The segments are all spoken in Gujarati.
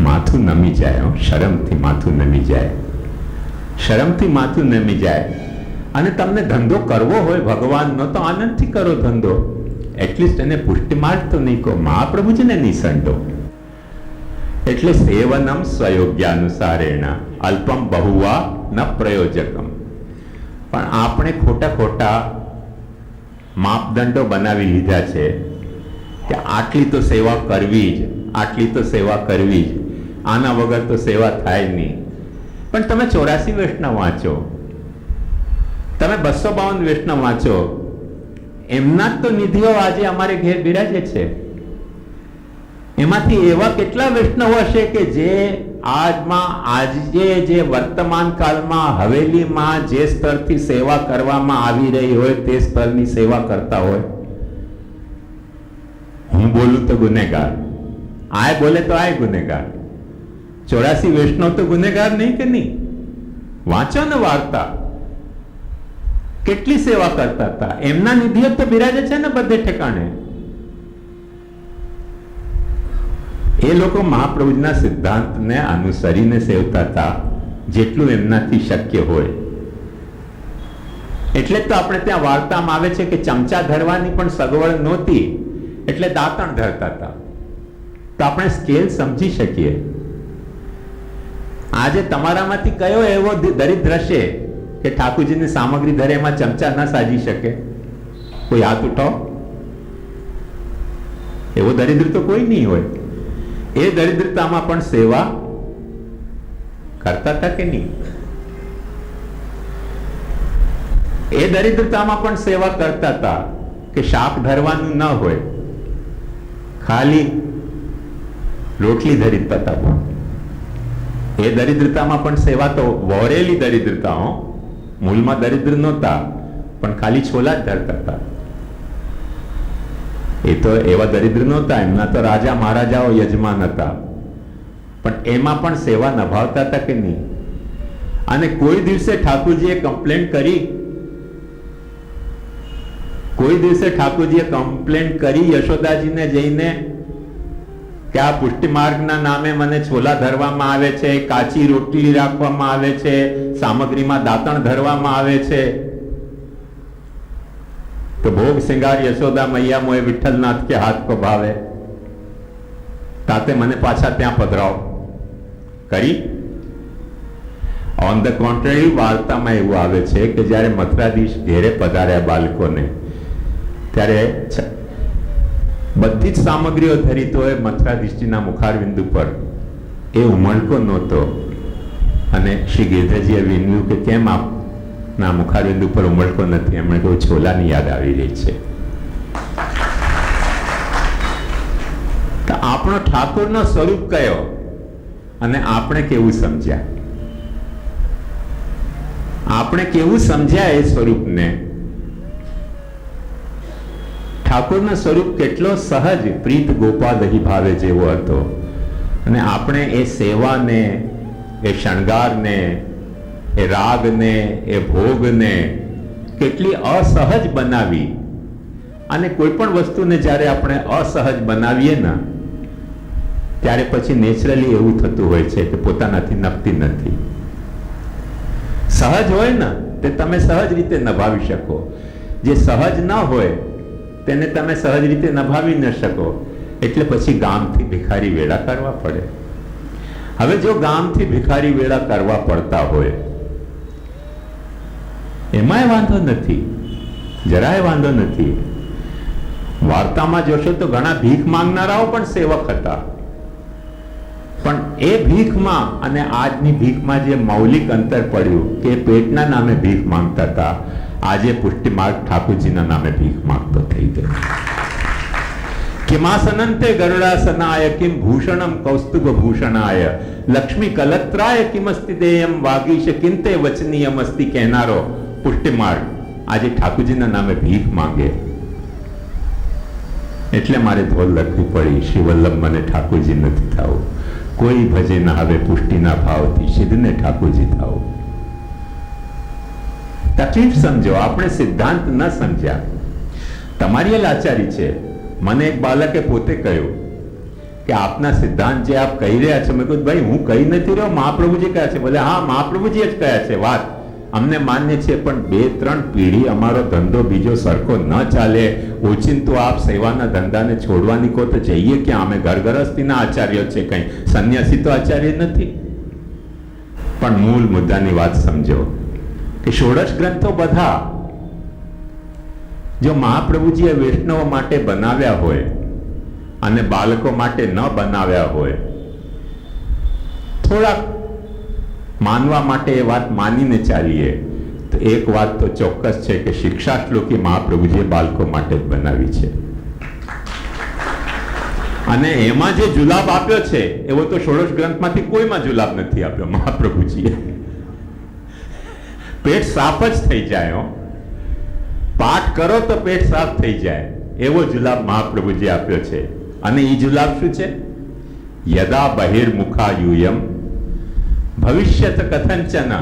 માથું નમી જાય શરમથી માથું નમી જાય. શરમથી માથું નમી જાય. અને તમને ધંધો કરવો હોય ભગવાનનો, તો આનંદથી કરો ધંધો. એટલીસ્ટ એને પુષ્ટિ માર્ગ તો નહીં કહો. મહાપ્રભુજીને નિસંડો સંડો. એટલે સેવનમ સ્વયોગ્યાનુસારેણ. અલ્પમ બહુવા ન પ્રયોજકમ. પણ આપણે ખોટા ખોટા માપદંડો બનાવી લીધા છે કે આટલી તો સેવા કરવી જ, આટલી તો સેવા કરવી જ. આના વગર તો સેવા થાય નહીં. પણ તમે ચોરાસી વૈષ્ણવ વાંચો. તમે બસો બાવન વૈષ્ણવ વાંચો. એમના જ તો નિધિઓ આજે અમારે ઘેર બિરાજે છે. એમાંથી એવા કેટલા વૈષ્ણવ હશે કે જે આજમાં આજે જે વર્તમાન કાળમાં હવેલીમાં જે સ્તરથી સેવા કરવામાં આવી રહી હોય તે સ્તરની સેવા કરતા હોય. હું બોલું તો ગુનેગાર. આય બોલે તો આય ગુનેગાર. ચોરાસી વૈષ્ણવ તો ગુનેગાર નહીં કે નહીં? વાંચો ને વાર્તા. કેટલી સેવા કરતા હતા? એમના નિધિઓ તો બિરાજે છે ને બધે ઠેકાણે? એ લોકો મહાપ્રભુના સિદ્ધાંતને અનુસરીને સેવતા હતા, જેટલું એમનાથી શક્ય હોય. એટલે તો આપણે ત્યાં વાર્તામાં આવે છે કે ચમચા ધરવાની પણ સગવડ નહોતી, એટલે દાંતણ ધરતા હતા. તો આપણે સ્કેલ સમજી શકીએ. આજે તમારામાંથી કયો એવો દરિદ્ર હશે કે ઠાકુરજીની સામગ્રી ધરે એમાં ચમચા ન સાજી શકે? કોઈ હાથ ઉઠાવો? એવો દરિદ્ર તો કોઈ નહીં હોય. એ દરિદ્રતામાં પણ સેવા કરતા હતા કે નહીં? એ દરિદ્રતામાં પણ સેવા કરતા હતા કે શાક ધરવાનું ન હોય, ખાલી રોટલી ધરીતા હતા એ દરિદ્રતામાં પણ સેવા તો વોરેલી દરિદ્રતાઓ મૂળમાં દરિદ્ર નહોતા, પણ ખાલી છોલા જ ધરતા હતા. એ તો એવા દરિદ્ર નહોતા એમના તો રાજા મહારાજાઓ યજમાન હતા. પણ એમાં પણ સેવા નભાવતા હતા કે નહીં? અને કોઈ દિવસે ઠાકોરજીએ કમ્પ્લેન કરી? કોઈ દિવસે ઠાકોરજીએ કમ્પ્લેન કરી યશોદાજીને જઈને કે આ પુષ્ટિ માર્ગના નામે મને છોલા ધરવામાં આવે છે, કાચી રોટલી રાખવામાં આવે છે, સામગ્રીમાં દાંતણ ધરવામાં આવે છે? તો ભોગ શિંગાર યશોદા મૈયા મોએ વિઠ્ઠલનાથ કે હાથ કો ભાવે તાતે મને પાછા ત્યાં પધરાવો કરી ઓન ધ કોન્ટ્રરી વાર્તામાં એવું આવે છે કે જ્યારે મથુરાધીશ ઘેરે પધાર્યા બાળકોને, ત્યારે બધી જ સામગ્રીઓ ધરી તો એ મથુરાધીશજીના મુખારબિંદુ પર એ ઉમળકો નહોતો. અને શ્રી ગિરધરજીએ વિનવ્યું કે કેમ આપના મુખારબિંદુ ઉપર ઉમળકો નથી. એમણે કોઈ છોલાની યાદ આવી રહી છે. આપણો ઠાકોરનો સ્વરૂપ કયો? અને આપણે કેવું સમજ્યા? આપણે કેવું સમજ્યા એ સ્વરૂપને? ઠાકોરનો સ્વરૂપ કેટલો સહજ પ્રીત ગોપાદહી ભાવે જેવો હતો. અને આપણે એ સેવાને, એ શણગારને એ રાગને, એ ભોગને કેટલી અસહજ બનાવી. અને કોઈ પણ વસ્તુને જ્યારે આપણે અસહજ બનાવીએ ને, ત્યારે પછી નેચરલી એવું થતું હોય છે કે પોતાનાથી નભતી નથી. સહજ હોય ને, તે તમે સહજ રીતે નભાવી શકો. જે સહજ ન હોય, તેને તમે સહજ રીતે નભાવી ન શકો. એટલે પછી ગામથી ભિખારી વેળા કરવા પડે. હવે જો ગામથી ભિખારી વેળા કરવા પડતા હોય એમાંય વાંધો નથી. જરાય વાંધો નથી. વાર્તામાં જોશો તો ઘણા ભીખ માંગનારાઓ પણ સેવક હતા. પણ એ ભીખમાં અને આજની ભીખમાં જે મૌલિક અંતર પડ્યું કે પેટના નામે ભીખ માંગતા હતા, આજે પુષ્ટિમાર્ગ ઠાકોરજીના નામે ભીખ માંગતો થઈ ગયો. કિમાસનંતે ગરુડાસનાય, કિમ ભૂષણમ કૌસ્તુભ ભૂષણાય, લક્ષ્મી કલત્રાય કિમસ્તિ દેયમ વાગીશ, કિંતે વચનીયમ અસ્તિ કહેનારો. પુષ્ટિ માર્ગ. આજે ઠાકુરજીના નામે ભીખ માંગે. એટલે મારે ધોલ લખવી પડી શ્રી મને ઠાકોરજી નથી થવું. કોઈ ભજે ના હવે પુષ્ટિના ભાવથી, સિદ્ધને ઠાકોરજી થાવ. તકલીફ સમજો, આપણે સિદ્ધાંત ન સમજ્યા. તમારી એ લાચારી છે. મને એક બાળકે પોતે કહ્યું કે, આપના સિદ્ધાંત જે આપ કહી રહ્યા છો. મેં કહ્યું, ભાઈ, હું કહી નથી રહ્યો, મહાપ્રભુજી કહ્યા છે. બોલે, હા મહાપ્રભુજી જ કહ્યા છે, વાત. અમને માન્ય છે, પણ બે, ત્રણ પેઢી અમારો ધંધો બીજો સરખો ન ચાલે. ઓચિંતું આપ સેવાના ધંધાને છોડવાની કો તો જઈએ કે અમે આચાર્ય આચાર્યો છે કંઈ. સંન્યાસી તો આચાર્ય નથી. પણ મૂળ મુદ્દાની વાત સમજો કે ષોડશ ગ્રંથો બધા જો મહાપ્રભુજીએ વૈષ્ણવો માટે બનાવ્યા હોય અને બાળકો માટે ન બનાવ્યા હોય, થોડાક માનવા માટે એ વાત માનીને ચાલીએ, તો એક વાત તો ચોક્કસ છે કે શિક્ષા શ્લોકી મહાપ્રભુજીએ બાળકો માટે જ બનાવી છે. અને એમાં જે જુલાબ આપ્યો છે, એવો તો ષોડશ ગ્રંથમાંથી કોઈમાં જુલાબ નથી આપ્યો, મહાપ્રભુજીએ. પેટ સાફ જ થઈ જાય પાઠ કરો તો પેટ સાફ થઈ જાય, એવો જુલાબ મહાપ્રભુજી આપ્યો છે. અને એ જુલાબ શું છે? યદા બહિર્મુખા યુયમ ભવિષ્યત કથંચન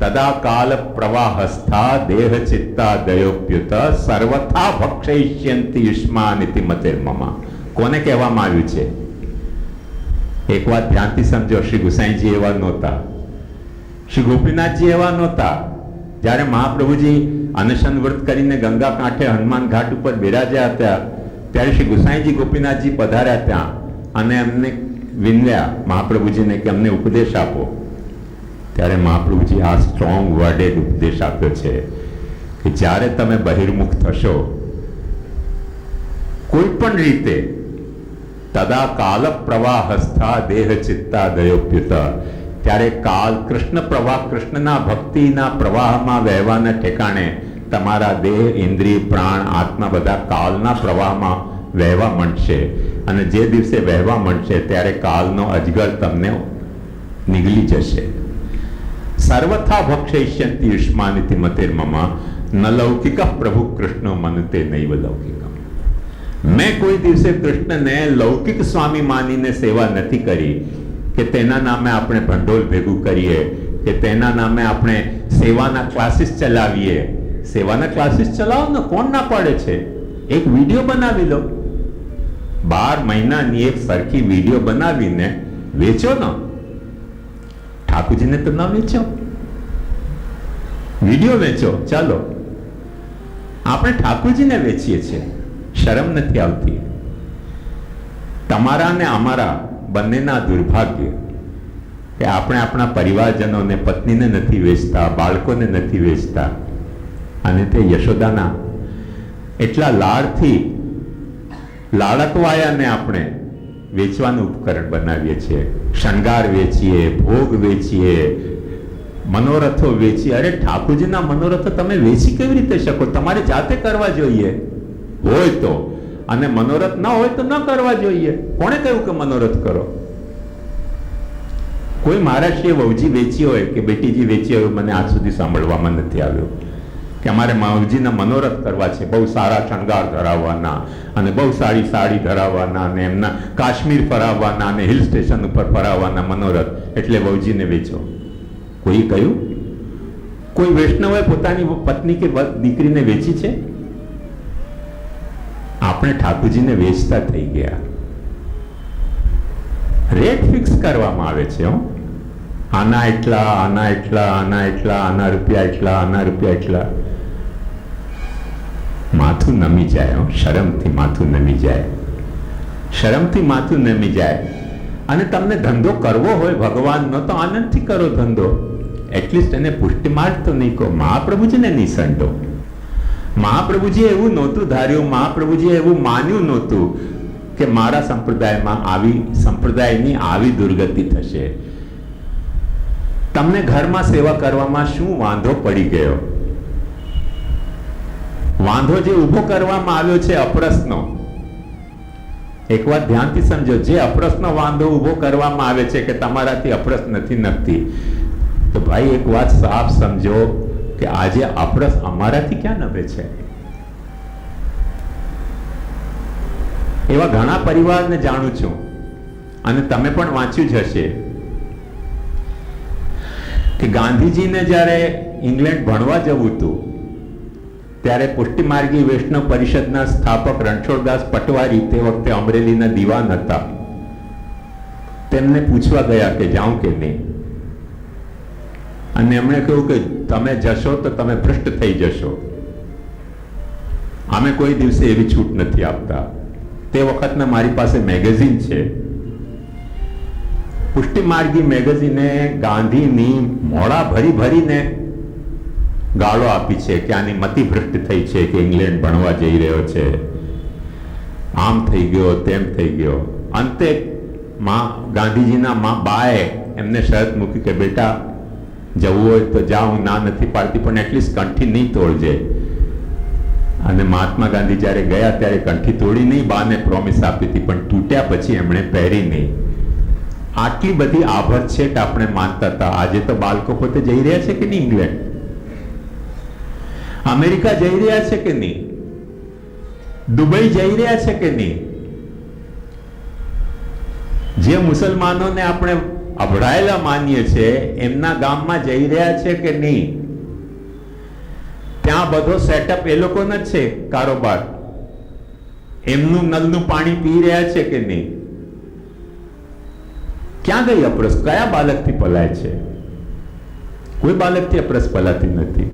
તદાકાલ પ્રવાહસ્થા દેહ ચિત્તા દયોપ્યુત સર્વથા ભક્ષયિષ્યંતિ યુષ્માનિતિ મતિર્મમા કોને કહેવામાં આવ્યું છે એક વાત ધ્યાનથી સમજો શ્રી ગુસાઈજી એવા નહોતા શ્રી ગોપીનાથજી એવા નહોતા જ્યારે મહાપ્રભુજી અનશન વ્રત કરીને ગંગા કાંઠે હનુમાન ઘાટ ઉપર બિરાજ્યા હતા ત્યારે શ્રી ગુસાઈજી ગોપીનાથજી પધાર્યા ત્યાં અને એમને વિનવ્યા મહાપ્રભુજીને કે અમને ઉપદેશ આપો ત્યારે મહાપ્રભુજી આ સ્ટ્રોંગ વર્ડેડ ઉપદેશ આપ્યો છે કે જ્યારે તમે બહિર્મુખ થશો કોઈ પણ રીતે તદા કાલ પ્રવાહસ્થા દેહ ચિત્તા દયોપ્યુત ત્યારે કાલ કૃષ્ણ પ્રવાહ કૃષ્ણના ભક્તિના પ્રવાહમાં વહેવાના ઠેકાણે તમારા દેહ, ઇન્દ્રિય, પ્રાણ, આત્મા બધા કાલના પ્રવાહમાં વહેવા માંડશે. અને જે દિવસે વહેવા માંડશે, ત્યારે કાલનો અજગર તમને નીકળી જશે. સર્વથા ભક્ષયિષ્યંતિ યુષ્માનિતિ મતિર્મમા ન લૌકિક પ્રભુ કૃષ્ણ મનતે નૈવ લૌકિક મેં કોઈ દિવસે કૃષ્ણને લૌકિક સ્વામી માનીને સેવા નથી કરી કે તેના નામે આપણે ભંડોળ ભેગું કરીએ કે તેના નામે આપણે સેવાના ક્લાસીસ ચલાવીએ સેવાના ક્લાસીસ ચલાવો ને કોણ ના પાડે છે એક વીડિયો બનાવી લો બાર મહિનાની એક સરખી વીડિયો બનાવીને વેચો ને ઠાકુરજીને તો ન વેચો વીડિયો વેચો, ચાલો. આપણે ઠાકોરજીને વેચીએ છીએ. શરમ નથી આવતી. તમારા ને અમારા બંનેના દુર્ભાગ્ય કે આપણે આપણા પરિવારજનોને પત્નીને નથી વેચતા, બાળકોને નથી વેચતા. અને તે યશોદાના એટલા લાડથી લાડકવાયાને આપણે વેચવાનું ઉપકરણ બનાવીએ છીએ. શણગાર વેચીએ, ભોગ વેચીએ મનોરથો વેચી. અરે ઠાકોરજીના મનોરથો તમે વેચી કેવી રીતે શકો? તમારે જાતે કરવા જોઈએ. હોય તો. અને મનોરથ ન હોય તો ન કરવા જોઈએ. કોણે કહ્યું કે મનોરથ કરો? કોઈ મહારાષ્ટ્રીય વહુજી વેચી હોય કે બેટીજી વેચી હોય, મને આજ સુધી સાંભળવામાં નથી આવ્યો. કે અમારે માવજીના મનોરથ કરવા છે. બહુ સારા શણગાર ધરાવવાના અને બહુ સારી સાડી ધરાવવાના અને એમના કાશ્મીર ફરાવવાના અને હિલ સ્ટેશન ઉપર ફરાવવાના મનોરથ. એટલે વહુજીને વેચો. કોઈ કહ્યું? કોઈ વૈષ્ણવે પોતાની પત્ની કે દીકરીને વેચી છે? આપણે ઠાકુરજીને વેચતા થઈ ગયા. રેટ ફિક્સ કરવામાં આવે છે આના એટલા આના એટલા આના એટલા, આના રૂપિયા એટલા, આના રૂપિયા એટલા. માથું નમી જાય શરમથી માથું નમી જાય. શરમથી માથું નમી જાય. અને તમને ધંધો કરવો હોય, ભગવાનનો, તો આનંદથી કરો ધંધો. એટલીસ્ટ એને પુષ્ટિ તો નહીં કહો. મહાપ્રભુજીને નિસંટો મહાપ્રભુજીએ એવું નહોતું ધાર્યું, મહાપ્રભુજીએ એવું માન્યું નહોતું કે મારા સંપ્રદાયમાં આવી, સંપ્રદાયની આવી દુર્ગતિ થશે. તમને ઘરમાં સેવા કરવામાં શું વાંધો પડી ગયો? વાંધો જે ઊભો કરવામાં આવ્યો છે અપ્રશ્નો. એક વાત ધ્યાનથી સમજો, જે અપ્રશ્નો વાંધો ઊભો કરવામાં આવે છે કે તમારાથી અપ્રસ નથી નખતી તો ભાઈ એક વાત સાફ સમજો કે આજે અપ્રસ અમારાથી ક્યાં નભે છે? એવા ઘણા પરિવારને જાણું છું. અને તમે પણ વાંચ્યું જ હશે કે ગાંધીજીને જ્યારે ઇંગ્લેન્ડ ભણવા જવું હતું, ત્યારે પુષ્ટિમાર્ગી વૈષ્ણવ પરિષદના સ્થાપક રણછોડદાસ પટવારી તે વખતે અમરેલીના દિવાન હતા. તેમને પૂછવા ગયા કે જાઉં કે નહીં? અને એમણે કહ્યું કે તમે જશો તો તમે ભ્રષ્ટ થઈ જશો. અમે કોઈ દિવસે એવી છૂટ નથી આપતા. તે વખતના મારી પાસે મેગેઝિન છે. પુષ્ટિમાર્ગી મેગેઝિને ગાંધીની મોડા ભરી ભરીને ગાળો આપી છે કે આની મતિ ભ્રષ્ટ થઈ છે કે ઇંગ્લેન્ડ ભણવા જઈ રહ્યો છે. આમ થઈ ગયો, તેમ થઈ ગયો. અંતે માં ગાંધીજીના માં બાએ એમને શરત મૂકી કે બેટા જવું હોય તો જા, હું ના નથી પાડતી, પણ એટલીસ્ટ કંઠી નહીં તોડજે. અને મહાત્મા ગાંધી જ્યારે ગયા ત્યારે કંઠી તોડી નહીં, બાને પ્રોમિસ આપી હતી, પણ તૂટ્યા પછી એમણે પહેરી નહીં. આટલી બધી આભરછેટ આપણે માનતા હતા. આજે તો બાળકો પોતે જઈ રહ્યા છે કે નહીં ઇંગ્લેન્ડ અમેરિકા જઈ રહ્યા છે કે નહીં? દુબઈ જઈ રહ્યા છે કે નહીં? જે મુસલમાનોને આપણે અભડાયેલા માનીએ છીએ એમના ગામમાં જઈ રહ્યા છે કે નહીં? ત્યાં બધો સેટઅપ એ લોકોનો જ છે, કારોબાર. એમનું નલનું પાણી પી રહ્યા છે કે નહીં? ક્યાં ગઈ અપરસ? કયા બાલકથી પલાય છે? કોઈ બાલકથી અપરસ પલાતી નથી.